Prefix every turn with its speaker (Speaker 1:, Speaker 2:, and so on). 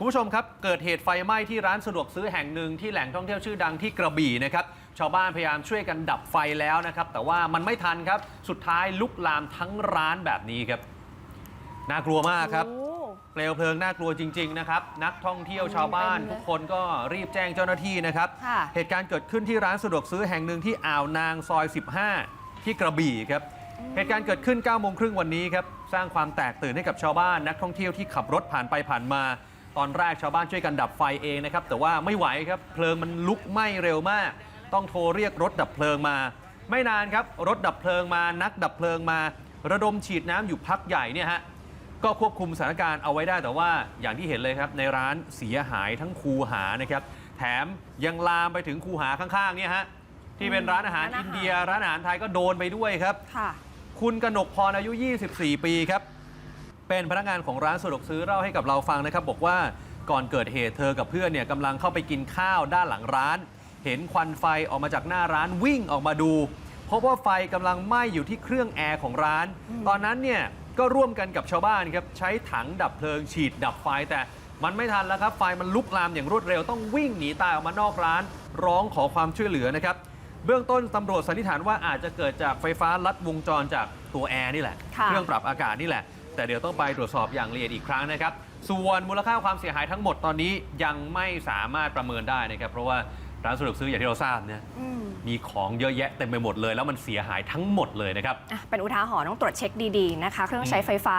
Speaker 1: คุณผู้ชมครับ เกิดเหตุไฟไหม้ที่ร้านสะดวกซื้อแห่งหนึ่งที่แหล่งท่องเที่ยวชื่อดังที่กระบี่นะครับ ชาวบ้านพยายามช่วยกันดับไฟแล้วนะครับ แต่ว่ามันไม่ทันครับ สุดท้ายลุกลามทั้งร้านแบบนี้ครับ น่ากลัวมากครับ
Speaker 2: โอ้
Speaker 1: เปลวเพลิงน่ากลัวจริง ๆ นะครับ นักท่องเที่ยวชาวบ้าน
Speaker 2: เต็มเลย
Speaker 1: ทุกคนก็รีบแจ้งเจ้าหน้าที่นะครับ
Speaker 2: ค่ะ
Speaker 1: เหตุการณ์เกิดขึ้นที่ร้านสะดวกซื้อแห่งหนึ่งที่อ่าวนางซอย 15 ที่กระบี่ครับ เหตุการณ์เกิดขึ้น9โมงครึ่งวันนี้ครับ สร้างความแตกตื่นให้กับชาวบ้านนักท่องเที่ยวที่ขับรถผ่านไปผ่านมา ตอนแรกชาวบ้านช่วยกันดับไฟเองนะครับ แต่ว่าไม่ไหวครับเพลิงมันลุกไหม้เร็วมาก ต้องโทรเรียกรถดับเพลิงมา ไม่นานครับรถดับเพลิงมานักดับเพลิงมา ระดมฉีดน้ำอยู่พักใหญ่เนี่ยฮะก็ควบคุมสถานการณ์เอาไว้ได้แต่ว่าอย่างที่เห็นเลยครับ ในร้านเสียหายทั้งคูหานะครับ แถมยังลามไปถึงคูหาข้างๆเนี่ยฮะที่เป็นร้านอาหาร
Speaker 2: ร้านอาหาร
Speaker 1: อินเดีย ร้านอาหารไทยก็โดนไปด้วยครับ
Speaker 2: ค่ะ
Speaker 1: คุณกนกพรอายุ 24 ปีครับ เป็นพนักงานของร้านสะดวกซื้อเล่าให้กับเราฟังนะครับ บอกว่าก่อนเกิดเหตุเธอกับเพื่อนเนี่ยกำลังเข้าไปกินข้าวด้านหลังร้าน เห็นควันไฟออกมาจากหน้าร้านวิ่งออกมาดูพบว่าไฟกำลังไหม้อยู่ที่เครื่องแอร์ของร้าน ตอนนั้นเนี่ยก็ร่วมกันกับชาวบ้านครับใช้ถังดับเพลิงฉีดดับไฟแต่มันไม่ทันแล้วครับ ไฟมันลุกลามอย่างรวดเร็วต้องวิ่งหนีตายออกมานอกร้าน ร้องขอความช่วยเหลือนะครับ เบื้องต้นตำรวจสันนิษฐานว่าอาจจะเกิดจากไฟฟ้าลัดวงจรจากตัวแอร์นี่แหละ
Speaker 2: ค่ะ
Speaker 1: เครื่องปรับอากาศนี่แหละ แต่เดี๋ยวต้องไปตรวจสอบอย่างละเอียดอีกครั้งนะครับ ส่วนมูลค่าความเสียหายทั้งหมดตอนนี้ยังไม่สามารถประเมินได้นะครับ เพราะว่าร้านสะดวกซื้ออย่างที่เราทราบเนี่ย
Speaker 2: อืม
Speaker 1: มีของเยอะแยะเต็มไปหมดเลย แล้วมันเสียหายทั้งหมดเลยนะครับ
Speaker 2: อะเป็นอุทาหรณ์ต้องตรวจเช็คดีๆนะคะ เครื่องใช้ไฟฟ้า